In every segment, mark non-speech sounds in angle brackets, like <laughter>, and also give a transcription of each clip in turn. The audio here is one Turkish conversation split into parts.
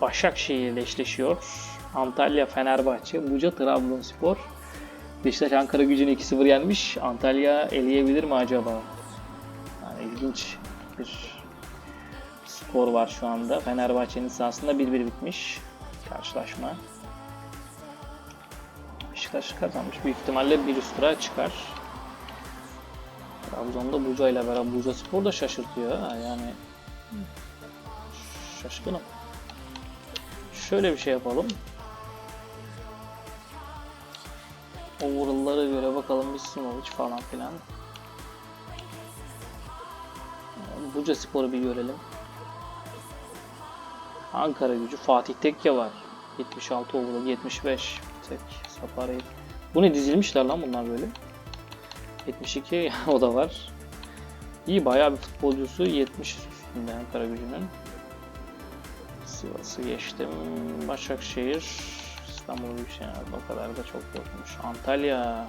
Başakşehir ile eşleşiyor. Antalya Fenerbahçe, Buca Trabzonspor. Beşiktaş Ankara gücünü 2-0 yenmiş. Antalya eleyebilir mi acaba? Yani ilginç bir skor var şu anda. Fenerbahçe'nin sahasında 1-1 bitmiş karşılaşma. Beşiktaş kazanmış. Büyük ihtimalle bir üst tura çıkar. Trabzon'da Buca ile beraber Buca Spor da şaşırtıyor. Yani şaşkınım. Şöyle bir şey yapalım. Overall'lara göre bakalım Misimovic falan filan. Buca Spor'u bir görelim. Ankara gücü Fatih Tekke var. 76 overall, 75 tek Safari. Bu ne dizilmişler lan bunlar böyle. 72 <laughs> o da var. İyi bayağı bir futbolcusu 70 üstünde Ankara gücünün. Sivas'ı geçtim. Başakşehir, İstanbul Büyükşehir o kadar da çok yokmuş. Antalya.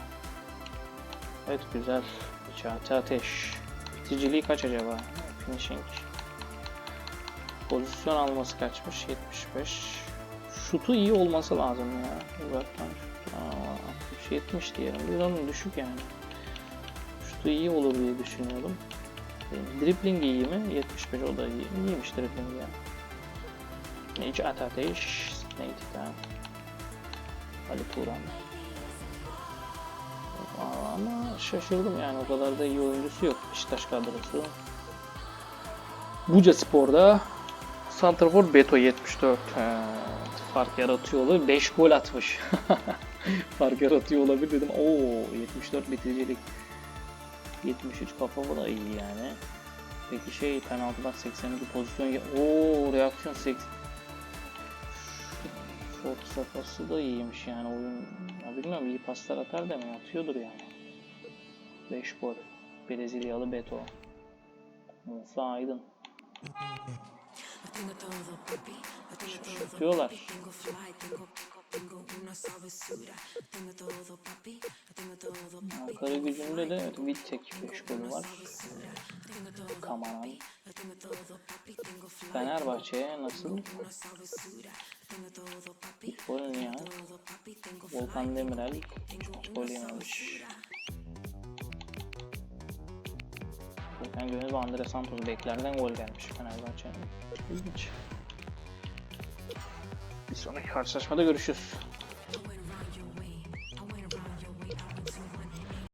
Evet güzel. Çağatay Ateş. Biticiliği kaç acaba? Finishing. Pozisyon alması kaçmış? 75. Şutu iyi olması lazım ya. Uzaktan şut. Aa, 60, 70 diyelim. Bir onun düşük yani. Şutu iyi olur diye düşünüyordum. Dribbling iyi mi? 75 o da iyi. İyiymiş dribbling ya. Necat Ateş. Neydi tamam. Ali Turan. Ama şaşırdım yani o kadar da iyi oyuncusu yok Beşiktaş kadrosu. Buca Spor'da Santrafor Beto 74. He, fark yaratıyor olabilir. 5 gol atmış. <laughs> fark yaratıyor olabilir dedim. Oo 74 bitiricilik. 73 kafa bu da iyi yani. Peki şey penaltıdan 82 pozisyon. Oo reaksiyon 80. Short safhası da iyiymiş yani oyun. Ya bilmiyorum iyi paslar atar mı atıyordur yani. 5 gol. Brezilyalı Beto. Musa Aydın. Şaşırtıyorlar. Ankara gücünde de evet, Vittek 5 golü var. Kamaran. Fenerbahçe'ye nasıl? Golün ya. Volkan Demirel gol yememiş. Volkan Gönül ve Andre Santos beklerden gol gelmiş Fenerbahçe'nin. İlginç. Bir sonraki karşılaşmada görüşürüz.